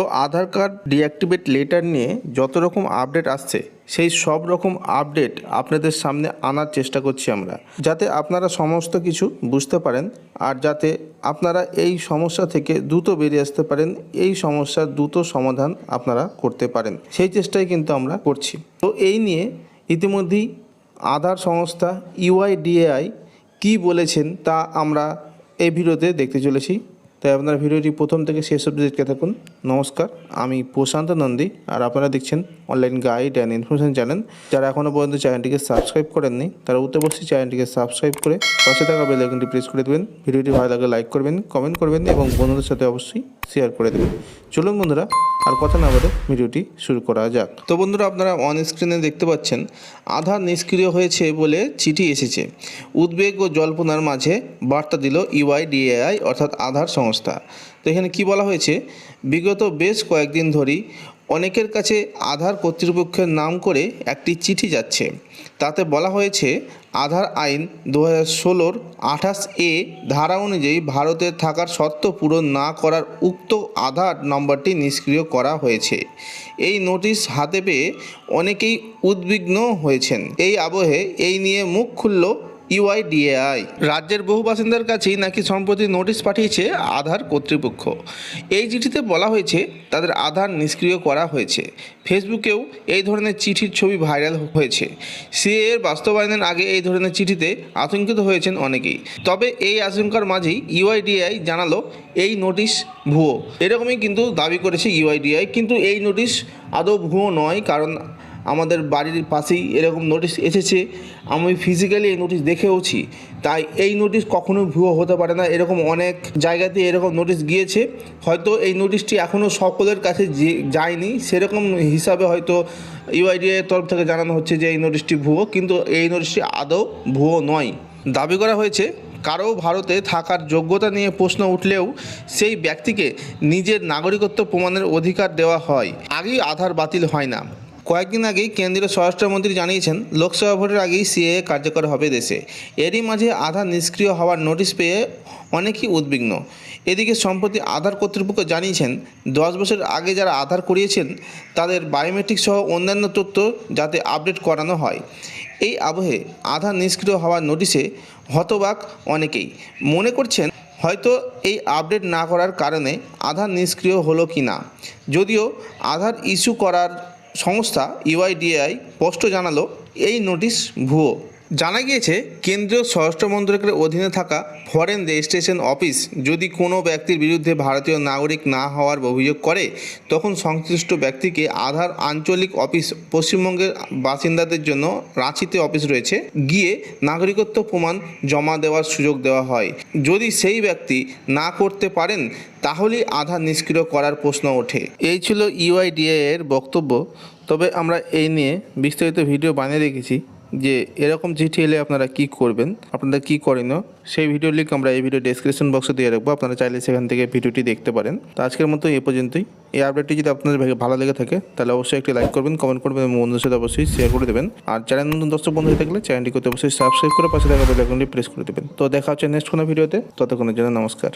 তো আধার card deactivate letter নিয়ে যত রকম আপডেট আসছে, সেই সব রকম আপডেট আপনাদের সামনে আনার চেষ্টা করছি আমরা। যাতে আপনারা সমস্ত কিছু বুঝতে পারেন আর যাতে আপনারা এই সমস্যা থেকে দ্রুত বেরিয়ে আসতে পারেন, এই সমস্যার দ্রুত সমাধান আপনারা করতে পারেন। সেই চেষ্টাই কিন্তু আমরা করছি। তো এই নিয়ে ইতিমধ্যেই আধার সংস্থা ইউআইডিএআই কী বলেছেন তা আমরা এই ভিডিওতে দেখতে চলেছি। তাই আপনারা ভিডিওটি প্রথম থেকে শেষ অবধি দেখতে থাকুন। নমস্কার, আমি প্রশান্ত নন্দী আর আপনারা দেখছেন online guide and information channel. যারা এখনও পর্যন্ত চ্যানেলটিকে সাবস্ক্রাইব করেননি, তারা উত্তর বসে চ্যানেলটিকে সাবস্ক্রাইব করে পাশে থাকা বেলাইকনটি প্রেস করে দেবেন। ভিডিওটি ভালো লাগলে লাইক করবেন, কমেন্ট করবেন এবং বন্ধুদের সাথে অবশ্যই শেয়ার করে দেবেন। চলুন বন্ধুরা আর কথা না বলে ভিডিওটি শুরু করা যাক। তো বন্ধুরা, আপনারা অন স্ক্রিনে দেখতে পাচ্ছেন আধার নিষ্ক্রিয় হয়েছে বলে চিঠি এসেছে। উদ্বেগ ও জল্পনার মাঝে বার্তা দিল ইউআইডিএআই অর্থাৎ আধার সংস্থা। তো এখানে কি বলা হয়েছে? বিগত বেশ কয়েকদিন ধরেই অনেকের কাছে আধার কর্তৃপক্ষের নাম করে একটি চিঠি যাচ্ছে। তাতে বলা হয়েছে, আধার আইন দু হাজার ষোলোর আঠাশ এ ধারা অনুযায়ী ভারতে থাকার শর্ত পূরণ না করার উক্ত আধার নম্বরটি নিষ্ক্রিয় করা হয়েছে। এই নোটিশ হাতে পেয়ে অনেকেই উদ্বিগ্ন হয়েছেন। এই আবহে এই নিয়ে মুখ খুলল ইউআইডিএআই, রাজ্যের বহু বাসিন্দার কাছেই নাকি সম্প্রতি নোটিশ পাঠিয়েছে আধার কর্তৃপক্ষ। এই চিঠিতে বলা হয়েছে, তাদের আধার নিষ্ক্রিয় করা হয়েছে। ফেসবুকেও এই ধরনের চিঠির ছবি ভাইরাল হয়েছে। সিএ এর বাস্তবায়নের আগে এই ধরনের চিঠিতে আতঙ্কিত হয়েছেন অনেকেই। তবে এই আশঙ্কার মাঝেই ইউআইডিআই জানালো, এই নোটিশ ভুয়ো। এরকমই কিন্তু দাবি করেছে ইউআইডিআই কিন্তু এই নোটিশ আদৌ ভুয়ো নয়, কারণ আমাদের বাড়ির পাশেই এরকম নোটিশ এসেছে। আমি ফিজিক্যালি এই নোটিশ দেখেওছি, তাই এই নোটিশ কখনো ভুয়ো হতে পারে না। এরকম অনেক জায়গাতে এরকম নোটিশ গিয়েছে। হয়তো এই নোটিশটি এখনও সকলের কাছে যায়নি, সেরকম হিসাবে হয়তো ইউআইডিএর তরফ থেকে জানানো হচ্ছে যে এই নোটিশটি ভুয়ো, কিন্তু এই নোটিশটি আদৌ ভুয়ো নয়। দাবি করা হয়েছে, কারও ভারতে থাকার যোগ্যতা নিয়ে প্রশ্ন উঠলেও সেই ব্যক্তিকে নিজের নাগরিকত্ব প্রমাণের অধিকার দেওয়া হয়। আগেই আধার বাতিল হয় না। কয়েকদিন আগেই কেন্দ্রীয় স্বরাষ্ট্রমন্ত্রী জানিয়েছেন, লোকসভা ভোটের আগেই সিএ কার্যকর হবে দেশে। এরই মাঝে আধার নিষ্ক্রিয় হওয়ার নোটিশ পেয়ে অনেকেই উদ্বিগ্ন। এদিকে সম্প্রতি আধার কর্তৃপক্ষ জানিয়েছেন, দশ বছর আগে যারা আধার করিয়েছেন, তাদের বায়োমেট্রিক সহ অন্যান্য তথ্য যাতে আপডেট করানো হয়। এই আবহে আধার নিষ্ক্রিয় হওয়ার নোটিশে হতবাক অনেকেই। মনে করছেন, হয়তো এই আপডেট না করার কারণে আধার নিষ্ক্রিয় হলো কি না যদিও আধার ইস্যু করার সংস্থা ইউআইডিএআই স্পষ্ট জানালো এই নোটিশ ভুয়ো। জানা গিয়েছে, কেন্দ্রীয় স্বরাষ্ট্র মন্ত্রকের অধীনে থাকা ফরেন রেজিস্ট্রেশন অফিস যদি কোনো ব্যক্তির বিরুদ্ধে ভারতীয় নাগরিক না হওয়ার অভিযোগ করে, তখন সংশ্লিষ্ট ব্যক্তিকে আধার আঞ্চলিক অফিস পশ্চিমবঙ্গের বাসিন্দাদের জন্য রাঁচিতে অফিস রয়েছে। গিয়ে নাগরিকত্ব প্রমাণ জমা দেওয়ার সুযোগ দেওয়া হয়। যদি সেই ব্যক্তি না করতে পারেন, তাহলেই আধার নিষ্ক্রিয় করার প্রশ্ন ওঠে। এই ছিল ইউআইডিএ এর বক্তব্য। তবে আমরা এই নিয়ে বিস্তারিত ভিডিও বানিয়ে রেখেছি। যে এরকম চিঠি এলে আপনারা কি করবেন আপনারা কি করণীয়, সেই ভিডিও লিঙ্ক আমরা এই ভিডিও ডেসক্রিপশন বক্সে দিয়ে রাখব, আপনারা চাইলে সেখান থেকে ভিডিওটি দেখতে পারেন। তো আজকের মতো এ পর্যন্তই। এই আপডেটটি যদি আপনাদের ভালো লেগে থাকে, তাহলে অবশ্যই একটি লাইক করবেন কমেন্ট করবেন এবং বন্ধুদের সাথে অবশ্যই শেয়ার করে দেবেন। আর চ্যানেল নতুন দর্শক বন্ধু থাকলে চ্যানেলটি করতে অবশ্যই সাবস্ক্রাইব করে পাশে থাকা বেল আইকনটি প্রেস করে দেবেন। তো দেখা হচ্ছে নেক্সট কোনো ভিডিওতে ততক্ষণের জন্য নমস্কার।